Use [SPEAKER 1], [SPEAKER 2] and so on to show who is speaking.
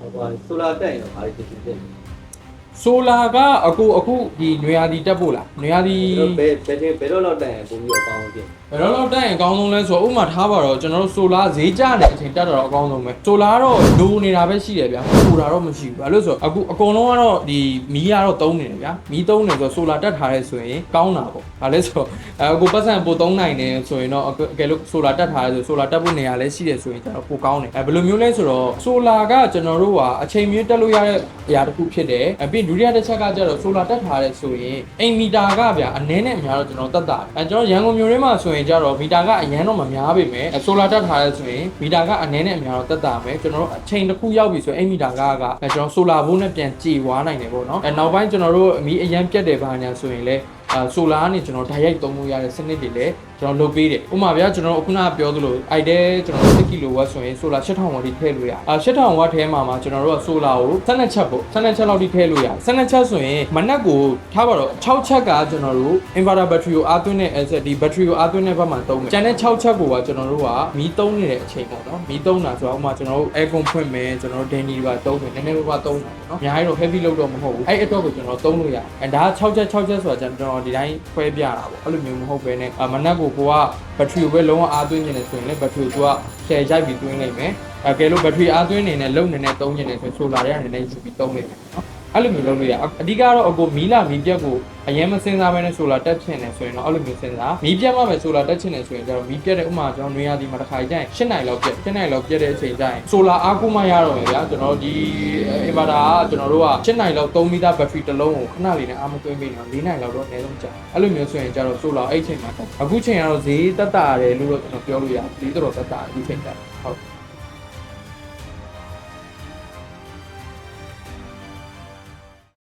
[SPEAKER 1] ဟိုပါဆိုလာတက်ရင်တော့ဘာတွေဖြစ်ဖြစ်ဖြစ်
[SPEAKER 2] ဆိုလာကအခုအခုဒီနွေရာသီတက်ဖို့လားနွေရာသီ
[SPEAKER 1] ဘယ်ဘယ်ဘယ်တော့လောက်တက်ရင်ပုံပြီးတော့ကောင်းဖြစ်
[SPEAKER 2] ဘယ်တော့လောက်တက်ရင်အကောင်းဆုံးလဲဆိုတော့ဥပမာထားပါတော့ကျွန်တော်တို့ဆိုလာဈေးကျနေတဲ့အချိန်တက်တော့အကောင်းဆုံးပဲဆိုလာကတော့လိုနေတာပဲရှိတယ်ဗျာပူတာတော့မရှိဘူးဘာလို့ဆိုတော့အခုအကုန်လုံးကတော့ဒီမီးကတော့တုံးနေတယ်ဗျာမီးတုံးနေဆိုတော့ဆိုလာတက်ထားရဲဆိုရင်ကောင်းတာပေါ့ဘာလဲဆိုတော့အဲအခုပတ်စံပို့တုံးနိုင်တယ်ဆိုရင်တော့အကယ်လို့ဆိုလာတက်ထားရဲဆိုဆိုလာတက်ဖို့နေရာလဲရှိတယ်ဆိုရင်ကျတော့ပိုကောင်းတယ်အဲဘယ်လိုမျိုးလဲဆိုတော့ဆိုလာကကျွန်တော်တို့ကအချိန်မြင့်တက်လို့ရတဲ့အရာတစ်ခုဖြစ်တယ်အပြင်ဒုတိယတစ်ချက်ကကျတော့ဆိုလာတက်ထားရဲဆိုရင်အိမ်မီတာကဗျာအနည်းနဲ့အများတော့ကျွန်တော်တက်တာအဲကျွန်တော်ရန်ကုန်မြို့ထဲမှာဆိုရင်ကျတော့မီတာကအရန်တော့မများပေမဲ့ဆိုလာတက်ထားရဲဆိုရင်မီတာကအနည်းနဲ့အများတော့တက်တာမယ်ကျွန်တော်တို့အချိန်တစ်ခုရောက်ပြီဆိုရင်အိမ်မီတာကကအဲကျွန်တော်ဆိုလာဘိုးနဲ့ပြန်ကြည်ဝါနိုင်တယ်ပေါ့နော်အဲနောက်ပိုင်းကျွန်တော်တို့အမီအရန်ပြတ်တယ်ပါညာဆိုရင်လည်းအာဆိုလာကနေကျွန်တော်ဓာတ်ရိုက်သုံးလို့ရတဲ့စနစ်တွေလည်း ကျွန်တော်လုပ်ပေးတယ်ဥပမာဗျာကျွန်တော်တို့ခုနကပြောသလိုအိုက်တဲကျွန်တော်တို့10ကီလိုဝတ်ဆိုရင်ဆိုလာ8000ဝတ်ထိထည့်လို့ရအာ8000ဝတ်ထဲမှာမှာကျွန်တော်တို့ကဆိုလာကို12ချက်ပေါ့12ချက်လောက်ထိထည့်လို့ရ12ချက်ဆိုရင်မနက်ကိုထားပါတော့6ချက်ကကျွန်တော်တို့ inverter battery ကိုအားသွင်းတဲ့ asset ဒီ battery ကိုအားသွင်းတဲ့ဘက်မှာသုံးမယ်ကျန်တဲ့6ချက်ကိုကကျွန်တော်တို့ကမီးသုံးနေတဲ့အချိန်ပေါ့နော်မီးသုံးတာဆိုတော့ဥပမာကျွန်တော်တို့ aircon ဖွင့်မယ်ကျွန်တော်တို့ danny တွေပါသုံးမယ်နည်းနည်းပါးပါးသုံးတာပေါ့နော်အများကြီးတော့ heavy လို့တော့မဟုတ်ဘူးအဲ့အတွက်ကိုကျွန်တော်သုံးလို့ရအဲဒါ6ချက်6ချက်ဆိုတာကျွန်တော်ဒီတိုင်းခွဲပြတာပေါ့အဲ့လိုမျိုးမဟုတ်ဘဲနဲ့မနက်ကိုကိုက battery ကိုပဲလုံးဝအားသွင်းနေတယ်ဆိုရင်လည်း battery ကိုက share ရိုက်ပြီးသွင်းလိုက်မယ်အဲကဲလို့ battery အားသွင်းနေနဲ့လုံနေနဲ့သုံးနေတယ်ဆိုရင် solar တွေကနေနဲ့ယူပြီးသုံးလိုက်မယ်နော် အဲ့လိုမျိုးလုပ်လို့ရအဓိကတော့အကိုမီလာမီပြက်ကိုအရင်မစင်စားဘဲနဲ့ solar တက်ချင်တယ်ဆိုရင်တော့အဲ့လိုမျိုးစဉ်းစားမီပြက်မှပဲ solar တက်ချင်တယ်ဆိုရင်ကျတော့မီပြက်တဲ့ဥမာကျွန်တော်နွေရာသီမှာတစ်ခါကျရင်၈နိုင်လောက်ပြက်၈နိုင်လောက်ပြက်တဲ့အချိန်ကျရင် solar အားကိုမှရတော့မယ်ဗျာကျွန်တော်ဒီ inverter ကကျွန်တော်တို့က၈နိုင်လောက်3မီတာ battery တစ်လုံးကိုခဏလေးနဲ့အားမသွင်းပေးတော့၄နိုင်လောက်တော့အနည်းဆုံးကြာအဲ့လိုမျိုးဆိုရင်ကျတော့ solar အဲ့ချိန်မှာတက်အခုချိန်ကတော့ဈေးတက်တာရတယ်လို့တော့ကျွန်တော်ပြောလို့ရတယ်ဈေးတော်တော်တက်တာအခုချိန်တက်ဟုတ်